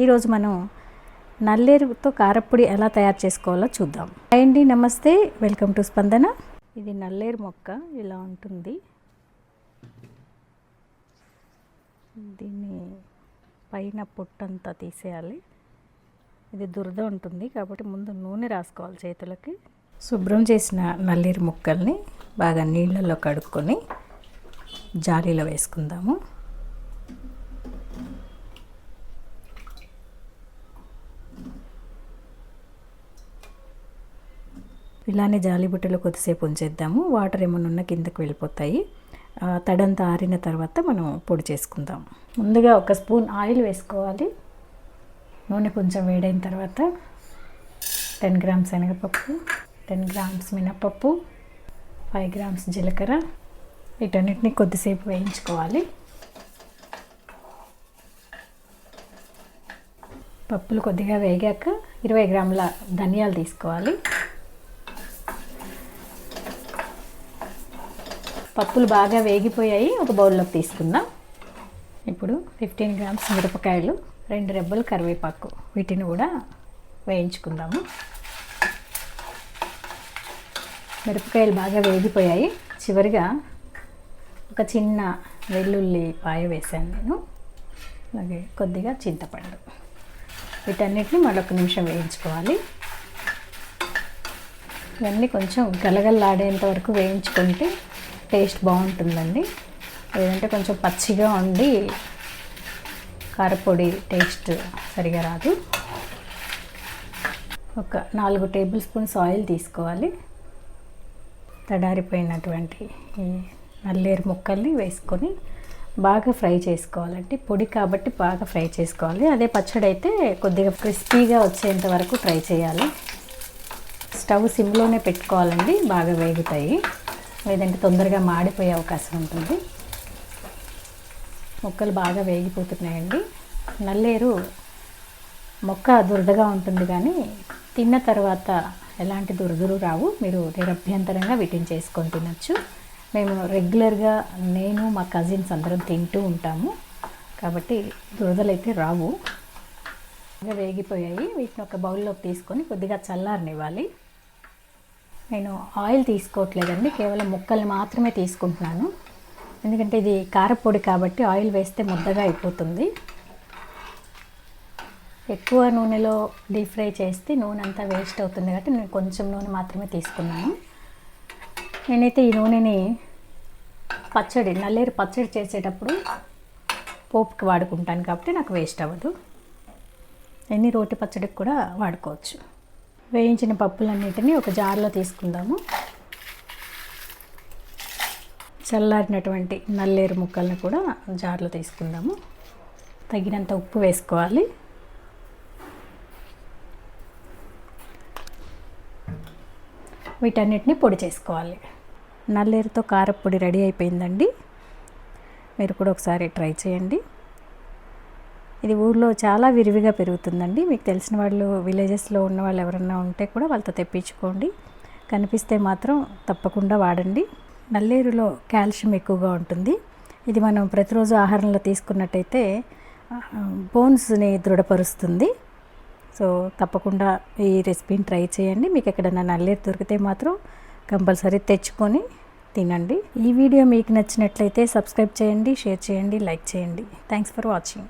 ఈరోజు మనం నల్లేరుతో కారప్పొడి ఎలా తయారు చేసుకోవాలో చూద్దాం. హాయ్ అండి నమస్తే. వెల్కమ్ టు స్పందన. ఇది నల్లేరు మొక్క ఇలా ఉంటుంది. దీన్ని పైన పొట్టంతా తీసేయాలి. ఇది దురద ఉంటుంది కాబట్టి ముందు నూనె రాసుకోవాలి చేతులకి. శుభ్రం చేసిన నల్లేరు ముక్కల్ని బాగా నీళ్ళల్లో కడుక్కొని జాలీలో వేసుకుందాము. ఇలానే జాలి బుట్టలో కొద్దిసేపు ఉంచేద్దాము. వాటర్ ఏమైనా ఉన్న కిందకు వెళ్ళిపోతాయి. తడంతా ఆరిన తర్వాత మనం పొడి చేసుకుందాం. ముందుగా ఒక స్పూన్ ఆయిల్ వేసుకోవాలి. నూనె కొంచెం వేడైన తర్వాత టెన్ గ్రామ్స్ శనగపప్పు టెన్ గ్రామ్స్ మినపప్పు ఫైవ్ గ్రామ్స్ జీలకర్ర. వీటన్నిటిని కొద్దిసేపు వేయించుకోవాలి. పప్పులు కొద్దిగా వేగాక ఇరవై గ్రాముల ధనియాలు తీసుకోవాలి. పప్పులు బాగా వేగిపోయాయి. ఒక బౌల్లోకి తీసుకుందాం. ఇప్పుడు ఫిఫ్టీన్ గ్రామ్స్ మిరపకాయలు రెండు రెబ్బలు కరివేపాకు. వీటిని కూడా వేయించుకుందాము. మిరపకాయలు బాగా వేగిపోయాయి. చివరిగా ఒక చిన్న వెల్లుల్లి పాయ వేసాను నేను. అలాగే కొద్దిగా చింతపండు. వీటన్నిటిని మరొక నిమిషం వేయించుకోవాలి. ఇవన్నీ కొంచెం గలగల్లాడేంత వరకు వేయించుకుంటే టేస్ట్ బాగుంటుందండి. లేదంటే కొంచెం పచ్చిగా ఉండి కారపొడి టేస్ట్ సరిగా రాదు. ఒక నాలుగు టేబుల్ స్పూన్స్ ఆయిల్ తీసుకోవాలి. తడారిపోయినటువంటి ఈ నల్లేరు ముక్కల్ని వేసుకొని బాగా ఫ్రై చేసుకోవాలండి. పొడి కాబట్టి బాగా ఫ్రై చేసుకోవాలి. అదే పచ్చడి అయితే కొద్దిగా క్రిస్పీగా వచ్చేంత వరకు ఫ్రై చేయాలి. స్టవ్ సిమ్లోనే పెట్టుకోవాలండి. బాగా వేగుతాయి. లేదంటే తొందరగా మాడిపోయే అవకాశం ఉంటుంది. మొక్కలు బాగా వేగిపోతున్నాయండి. నల్లేరు మొక్క దురదగా ఉంటుంది కానీ తిన్న తర్వాత ఎలాంటి దురదలు రావు. మీరు నిరభ్యంతరంగా వీటిని చేసుకొని తినచ్చు. మేము రెగ్యులర్గా నేను మా కజిన్స్ అందరం తింటూ ఉంటాము. కాబట్టి దురదలు అయితే రావు. బాగా వేగిపోయాయి. వీటిని ఒక బౌల్లోకి తీసుకొని కొద్దిగా చల్లారనివ్వాలి. నేను ఆయిల్ తీసుకోవట్లేదండి కేవలం ముక్కల్ని మాత్రమే తీసుకుంటున్నాను. ఎందుకంటే ఇది కారపొడి కాబట్టి ఆయిల్ వేస్తే ముద్దగా అయిపోతుంది. ఎక్కువ నూనెలో డీప్ ఫ్రై చేస్తే నూనె అంతా వేస్ట్ అవుతుంది కాబట్టి నేను కొంచెం నూనె మాత్రమే తీసుకున్నాను. నేనైతే ఈ నూనెని పచ్చడి నల్లేరు పచ్చడి చేసేటప్పుడు పోపుకి వాడుకుంటాను కాబట్టి నాకు వేస్ట్ అవ్వదు. ఎన్ని రోటి పచ్చడికి కూడా వాడుకోవచ్చు. వేయించిన పప్పులన్నిటిని ఒక జార్లో తీసుకుందాము. చల్లారినటువంటి నల్లేరు ముక్కల్ని కూడా జార్లో తీసుకుందాము. తగినంత ఉప్పు వేసుకోవాలి. వీటన్నిటిని పొడి చేసుకోవాలి. నల్లేరుతో కారపొడి రెడీ అయిపోయిందండి. మీరు కూడా ఒకసారి ట్రై చేయండి. ఇది ఊర్లో చాలా విరివిగా పెరుగుతుందండి. మీకు తెలిసిన వాళ్ళు విలేజెస్లో ఉన్న వాళ్ళు ఎవరన్నా ఉంటే కూడా వాళ్ళతో తెప్పించుకోండి. కనిపిస్తే మాత్రం తప్పకుండా వాడండి. నల్లేరులో కాల్షియం ఎక్కువగా ఉంటుంది. ఇది మనం ప్రతిరోజు ఆహారంలో తీసుకున్నట్టయితే బోన్స్ని దృఢపరుస్తుంది. సో తప్పకుండా ఈ రెసిపీని ట్రై చేయండి. మీకు ఎక్కడైనా నల్లేరు దొరికితే మాత్రం కంపల్సరీ తెచ్చుకొని తినండి. ఈ వీడియో మీకు నచ్చినట్లయితే సబ్స్క్రైబ్ చేయండి షేర్ చేయండి లైక్ చేయండి. Thanks for watching.